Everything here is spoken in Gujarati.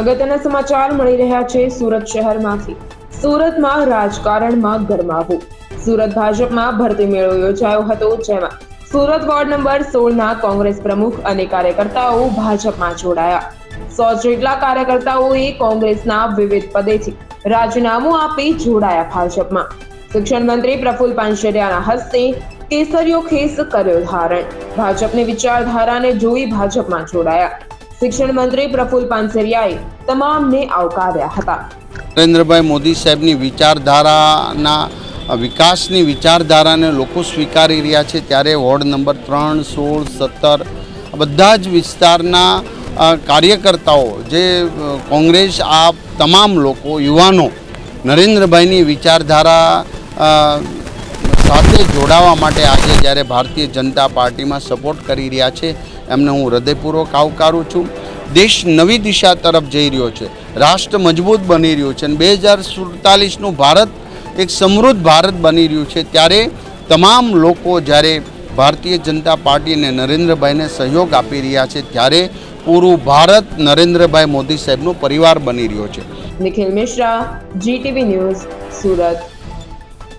અગત્યના સમાચાર મળી રહ્યા છે સુરત શહેરમાંથી. સુરતમાં રાજકારણમાં ગરમાવું. સુરત ભાજપમાં ભરતી મેળો યોજાયો હતો, જેમાં સુરત વોર્ડ નંબર સોળના કોંગ્રેસ પ્રમુખ અને કાર્યકર્તાઓ ભાજપમાં જોડાયા. સો જેટલા કાર્યકર્તાઓએ કોંગ્રેસના વિવિધ પદેથી રાજીનામું આપી જોડાયા ભાજપમાં. શિક્ષણ મંત્રી પ્રફુલ પાનસેરિયાના હસ્તે કેસરીયો ખેસ કર્યો ધારણ. ભાજપની વિચારધારાને જોઈ ભાજપમાં જોડાયા. શિક્ષણ મંત્રી પ્રફુલ પાનસેરિયાએ તમામને આવકાર્યા હતા. નરેન્દ્રભાઈ મોદી સાહેબની વિચારધારાના વિકાસની વિચારધારાને લોકો સ્વીકારી રહ્યા છે ત્યારે વોર્ડ નંબર ત્રણ, સોળ, સત્તર બધા જ વિસ્તારના કાર્યકર્તાઓ જે કોંગ્રેસ, આ તમામ લોકો, યુવાનો નરેન્દ્રભાઈની વિચારધારા સાથે જોડાવા માટે આજે જ્યારે ભારતીય જનતા પાર્ટીમાં સપોર્ટ કરી રહ્યા છે, એમને હું હૃદયપૂર્વક આવકારું છું. દેશ નવી દિશા તરફ જઈ રહ્યો છે, રાષ્ટ્ર મજબૂત બની રહ્યું છે અને બે હજાર સુડતાલીસનું ભારત એક સમૃદ્ધ ભારત બની રહ્યું છે. ત્યારે તમામ લોકો જ્યારે ભારતીય જનતા પાર્ટી અને નરેન્દ્રભાઈને સહયોગ આપી રહ્યા છે, ત્યારે પૂરું ભારત નરેન્દ્રભાઈ મોદી સાહેબનો પરિવાર બની રહ્યો છે. Nikhil Mishra GTV news Surat.